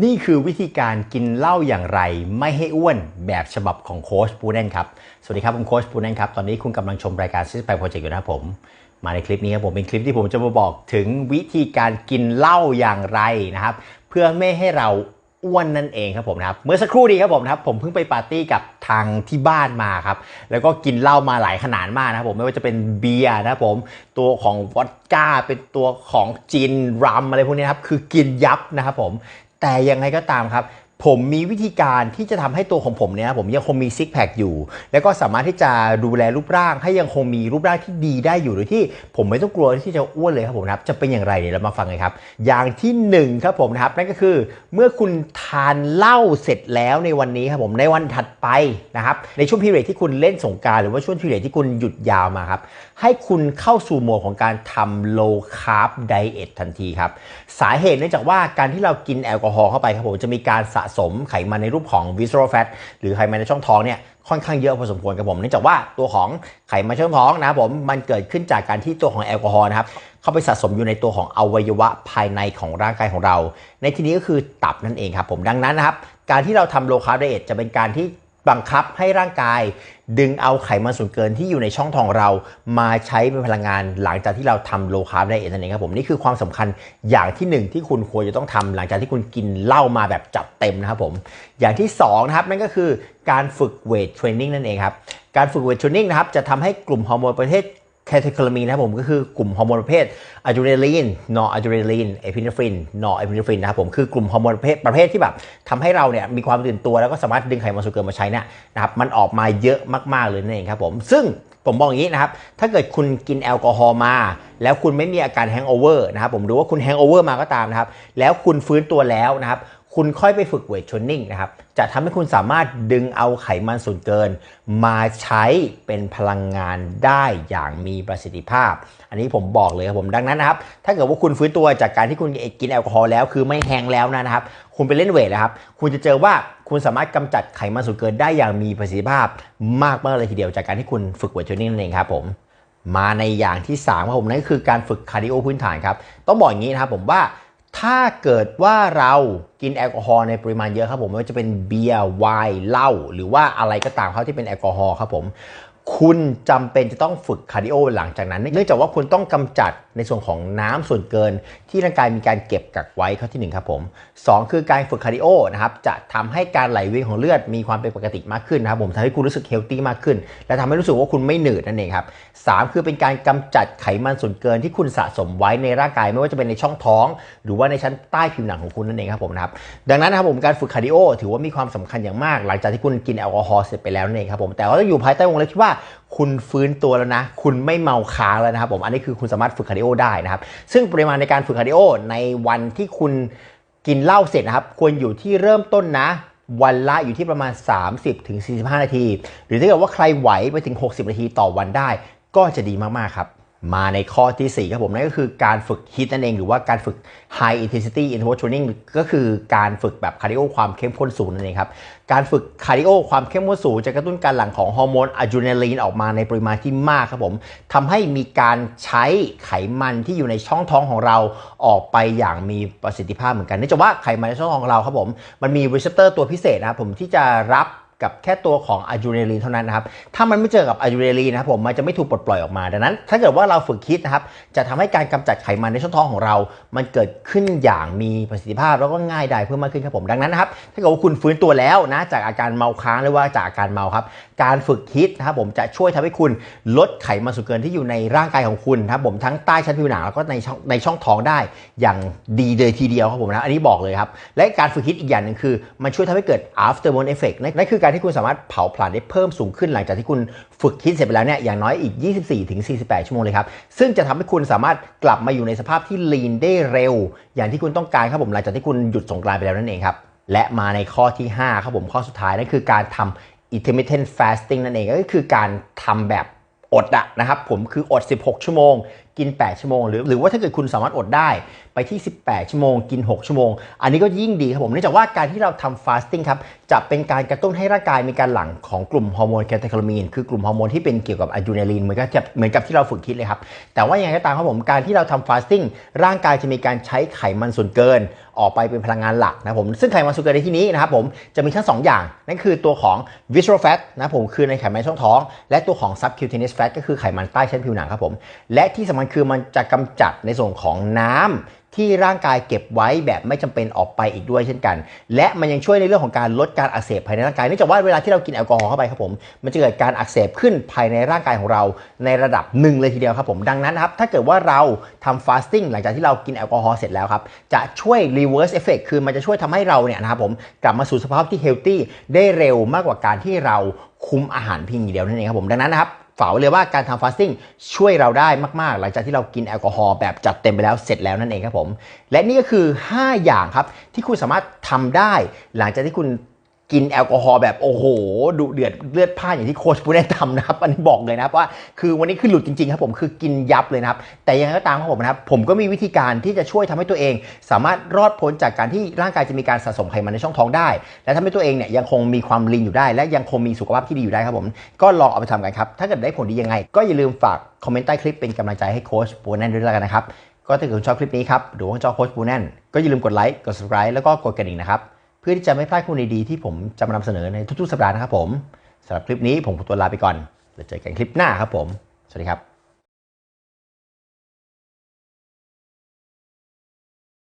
นี่คือวิธีการกินเหล้าอย่างไร ไม่ให้อ้วนแบบฉบับของโค้ชปูแนนครับ สวัสดีครับผมโค้ชปูแนนครับ ตอนนี้คุณกำลังชมรายการซิสไปโปรเจกต์อยู่นะครับผม มาในคลิปนี้ครับผมเป็นคลิปที่ผมจะมาบอกถึงวิธีการกินเหล้าอย่างไรนะครับ เพื่อไม่ให้เราอ้วนนั่นเองครับผมนะครับเมื่อสักครู่นี้ครับผมนะครับผมเพิ่งไปปาร์ตี้กับทางที่บ้านมาครับแล้วก็กินเหล้ามาหลายขนาดมากนะครับผมไม่ว่าจะเป็นเบียร์นะครับผมตัวของวอดก้าเป็นตัวของจินรัมอะไรพวกนี้ครับคือกินยับนะครับผม แต่ยังไงก็ตามครับ ผมมีวิธีการที่จะทำให้ตัวของผมเนี่ยผมยังคงมีซิกแพคอยู่ แล้วก็สามารถที่จะดูแลรูปร่างให้ยังคงมีรูปร่างที่ดีได้อยู่โดยที่ผมไม่ต้องกลัวที่จะอ้วนเลยครับผมนะครับจะเป็นอย่างไรเดี๋ยวเรามาฟังกันครับ อย่างที่หนึ่งครับผมนะครับนั่นก็คือ เมื่อคุณทานเหล้าเสร็จแล้วในวันนี้ครับผมในวันถัดไปนะครับในช่วงพีเรียดที่คุณเล่นสงการหรือว่าช่วงพีเรียดที่คุณหยุดยาวมาครับให้คุณเข้าสู่โหมดของการทำ low carb diet ทันทีครับสาเหตุเนื่องจากว่าการที่เรากินแอลกอฮอล์เข้าไปครับผมจะมีการสะสมไขมันในรูปของ visceral fat หรือไขมันในช่องท้องเนี่ยค่อนข้างเยอะพอสมควรครับผมเนื่องจากว่าตัวของไขมันช่องท้องนะครับผมมันเกิดขึ้นจากการที่ตัวของแอลกอฮอล์นะครับเข้าไปสะสมอยู่ในตัวของอวัยวะภายในของร่างกายของเรา ในที่นี้ก็คือตับนั่นเองครับผมดังนั้นนะครับการที่เราทำ low carb diet จะเป็นการที่ บังคับให้ร่างกาย ดึงเอาไขมันส่วนเกินที่อยู่ในช่องท้องเรา มาใช้เป็นพลังงานหลังจากที่เราทำโลคาร์บไดเอทนั่นเองครับผมนี่คือความสำคัญอย่างที่หนึ่งที่คุณควรจะต้องทำหลังจากที่คุณกินเหล้ามาแบบจัดเต็มนะครับผมอย่างที่สองนะครับนั่นก็คือการฝึกเวทเทรนนิ่งนั่นเองครับการฝึกเวทเทรนนิ่งนะครับจะทำให้กลุ่มฮอร์โมนประเภท แคเทคลามีนนะครับผมก็คือกลุ่มฮอร์โมนประเภทอะดรีนาลีน นอร์อะดรีนาลีน เอพิเนฟริน นอร์เอพิเนฟรินนะครับผมคือกลุ่มฮอร์โมนประเภทประเภทที่แบบทำให้เราเนี่ยมีความตื่นตัวแล้วก็สามารถดึงไขมันส่วนเกินมาใช้เนี่ยนะครับมันออกมาเยอะมากๆเลยนั่นเองครับผมซึ่งผมบอกอย่างนี้นะครับ ถ้าเกิดคุณกินแอลกอฮอล์มา แล้วคุณไม่มีอาการแฮงโอเวอร์นะครับผมหรือว่าคุณแฮงโอเวอร์มาก็ตามนะครับ แล้วคุณฟื้นตัวแล้วนะครับ คุณค่อยไปฝึกเวทเทรนนิ่งนะครับ จะทำให้คุณสามารถดึงเอาไขมันส่วนเกิน มาใช้เป็นพลังงานได้อย่างมีประสิทธิภาพ อันนี้ผมบอกเลยครับผมดังนั้นนะครับ ถ้าเกิดว่าคุณฟื้นตัวจากการที่คุณกินแอลกอฮอล์แล้ว คือไม่แห้งแล้วนะครับ คุณไปเล่นเวทนะครับ คุณจะเจอว่าคุณสามารถกำจัดไขมันส่วนเกินได้อย่างมีประสิทธิภาพ มากมากเลยทีเดียวจากการที่คุณฝึกเวทเทรนนิ่งนั่นเองครับผมมาในอย่างที่3ครับผมนั่นก็คือการฝึกคาร์ดิโอพื้นฐานครับต้องบอกอย่างนี้นะครับผมว่า ถ้าเกิดว่าเรากินแอลกอฮอล์ในปริมาณเยอะครับผมไม่ว่าจะเป็นเบียร์ไวน์เหล้าหรือว่าอะไรก็ตามครับที่เป็นแอลกอฮอล์ครับผม คุณจำเป็นจะต้องฝึกคาร์ดิโอหลังจากนั้น เนื่องจากว่าคุณต้องกำจัดในส่วนของน้ำส่วนเกิน ที่ร่างกายมีการเก็บกักไว้ข้อที่หนึ่งครับผมสองคือการฝึกคาร์ดิโอนะครับจะทำให้การไหลเวียนของเลือดมีความเป็นปกติมากขึ้นนะครับผมทำให้คุณรู้สึกเฮลตี้มากขึ้น และทำให้รู้สึกว่าคุณไม่หนืดนั่นเองครับสามคือเป็นการกำจัดไขมันส่วนเกินที่คุณสะสมไว้ในร่างกายไม่ว่าจะเป็นในช่องท้อง หรือว่าในชั้นใต้ผิวหนังของคุณนั่นเองครับผมนะครับดังนั้นนะครับผมการฝึกคาร์ดิโอถือว่ามีความสำคัญอย่างมาก หลังจากที่คุณกินแอลกอฮอล์เสร็จไปแล้วนั่นเองครับผมแต่ว่าต้องอยู่ภายใต้วงเล็บที่ว่าคุณฟื้นตัวแล้วนะ คุณไม่เมาค้างแล้วนะครับผม อันนี้คือคุณสามารถฝึกคาร์ดิโอได้นะครับ ซึ่งปริมาณในการฝึกคาร์ดิโอในวันที่คุณกินเหล้าเสร็จนะครับ ควรอยู่ที่เริ่มต้นนะ วันละอยู่ที่ประมาณ 30-45ถึง45นาที หรือถ้าเกิดว่าใครไหวไปถึง 60 นาทีต่อวันได้ ก็จะดีมากๆครับ มาในข้อที่ 4 ครับผมนั่นก็คือการฝึกฮิตนั่นเอง หรือว่าการฝึก high intensity interval training ก็คือการฝึกแบบคาร์ดิโอความเข้มข้นสูงนั่นเองครับ การฝึกคาร์ดิโอความเข้มข้นสูงจะกระตุ้นการหลั่งของฮอร์โมนอะดรีนาลีนออกมาในปริมาณที่มากครับผมทำให้มีการใช้ไขมันที่อยู่ในช่องท้องของเราออกไปอย่างมีประสิทธิภาพเหมือนกันเนื่องจากว่าไขมันในช่องท้องของเราครับผมมันมีรีเซพเตอร์ตัวพิเศษนะครับผมที่จะรับ กับแค่ตัวของอะดรีนาลีนเท่านั้นนะครับ ถ้ามันไม่เจอกับอะดรีนาลีนนะครับผมมันจะไม่ถูกปลดปล่อยออกมา ดังนั้น ถ้าเกิดว่าเราฝึกคิดนะครับ จะทำให้การกำจัดไขมันในช่องท้องของเรา มันเกิดขึ้นอย่างมีประสิทธิภาพแล้วก็ง่ายได้เพิ่มมากขึ้นครับผม ดังนั้นนะครับ ถ้าเกิดว่าคุณฟื้นตัวแล้วนะจากอาการเมาค้างหรือว่าจากอาการเมาครับ การฝึกคิดนะครับผมจะช่วยทำให้คุณลดไขมันส่วนเกินที่อยู่ในร่างกายของคุณนะครับผมทั้งใต้ชั้นผิวหนังแล้วก็ในช่องในช่องท้องได้อย่างดีเลยทีเดียวครับผมนะ อันนี้บอกเลยครับ และการฝึกคิดอีกอย่างหนึ่งคือ มันช่วยทำให้เกิด afterburn effect นั่นคือการที่คุณสามารถเผาผลาญได้เพิ่มสูงขึ้นหลังจากที่คุณฝึกคิดเสร็จไปแล้วเนี่ยอย่างน้อยอีก 24-48 ชั่วโมงเลยครับ ซึ่งจะทำให้คุณสามารถกลับมาอยู่ในสภาพที่ lean ได้เร็ว อย่างที่คุณต้องการครับผมหลังจากที่คุณหยุดสงกรานไปแล้วนั่นเองครับและมาในข้อที่5ครับผมข้อสุดท้ายนั่นคือการทำ intermittent fasting นั่นเองก็คือการทำแบบอดอะนะครับผมคืออด 16 ชั่วโมงกิน 8 ชั่วโมง หรือหรือว่าถ้าเกิดคุณสามารถอดได้ไปที่ 18 ชั่วโมง กิน 6 ชั่วโมง อันนี้ก็ยิ่งดีครับผมเนื่องจากว่าการที่เราทำฟาสติ้งครับจะเป็นการกระตุ้นให้ร่างกายมีการหลั่งของกลุ่มฮอร์โมนแคทเทคโลมีนคือกลุ่มฮอร์โมนที่เป็นเกี่ยวกับอะดรีนาลีนเหมือนกับเหมือนกับที่เราฝึกคิดเลยครับ แต่ว่าอยังไงก็ตามครับผมการที่เราทำฟาสติ้งร่างกายจะมีการใช้ไขมันส่วนเกิน ออกไปเป็นพลังงานหลักนะผมซึ่งไขมันส่วนเกินในที่นี้นะครับผมจะมีทั้ง 2 อย่าง นั่นคือตัวของ visceral fat นะผมคือในไขมันช่องท้อง และตัวของ subcutaneous fat ก็คือไขมันใต้ชั้นผิวหนังครับผมและที่สำคัญันคือมันจะกำจัดในส่วนของน้ำที่ร่างกายเก็บไว้แบบไม่จำเป็นออกไปอีกด้วยเช่นกัน และมันยังช่วยในเรื่องของการลดการอักเสบภายในร่างกายเนื่องจากว่าเวลาที่เรากินแอลกอฮอล์เข้าไปครับผม มันจะเกิดการอักเสบขึ้นภายในร่างกายของเราในระดับหนึ่งเลยทีเดียวครับผม ดังนั้นนะครับถ้าเกิดว่าเราทำฟาสติ้งหลังจากที่เรากินแอลกอฮอล์เสร็จแล้วครับ จะช่วย reverse effect คือมันจะช่วยทำให้เราเนี่ยนะครับผมกลับมาสู่สภาพที่เฮลตี้ได้เร็วมากกว่าการที่เราคุมอาหารเพียงอย่างเดียวนั่นเองครับผมดังนั้นนะครับ ฝากเลยว่าการทำฟาสติ้งช่วยเราได้มากๆ หลังจากที่เรากินแอลกอฮอล์แบบจัดเต็มไปแล้วเสร็จแล้วนั่นเองครับผม และนี่ก็คือ 5 อย่างครับที่คุณสามารถทำได้ หลังจากที่คุณ กินแอลกอฮอล์แบบโอ้โหดุเดือดเลือดพ่านอย่างที่โค้ชพูดได้ทำนะครับ อันนี้บอกเลยนะครับว่าคือวันนี้คือหลุดจริงๆครับผมคือกินยับเลยนะครับ แต่ยังไงก็ตามครับผมนะครับ ผมก็มีวิธีการที่จะช่วยทำให้ตัวเอง สามารถรอดพ้นจากการที่ร่างกายจะมีการสะสมไขมันในช่องท้องได้ และทำให้ตัวเองเนี่ยยังคงมีความลีนอยู่ได้ และยังคงมีสุขภาพที่ดีอยู่ได้ครับผม ก็ลองเอาไปทำกันครับถ้าเกิดได้ผลดียังไง ก็อย่าลืมฝากคอมเมนต์ใต้คลิปเป็นกำลังใจให้โค้ชปูแนนด้วยแล้วกันนะครับก็ถ้าเกิดคุณชอบคลิปนี้ครับหรือว่าชอบโค้ชปูแนนก็อย่าลืมกดไลค์กด subscribe แล้วก็กดกระดิ่งนะครับ เพื่อที่จะไม่พลาดข้อมูลดีๆที่ผมจะมานำเสนอในทุกๆ สัปดาห์นะครับผมสำหรับคลิปนี้ผมขอตัวลาไปก่อนแล้วเจอกันคลิปหน้าครับผม สวัสดีครับ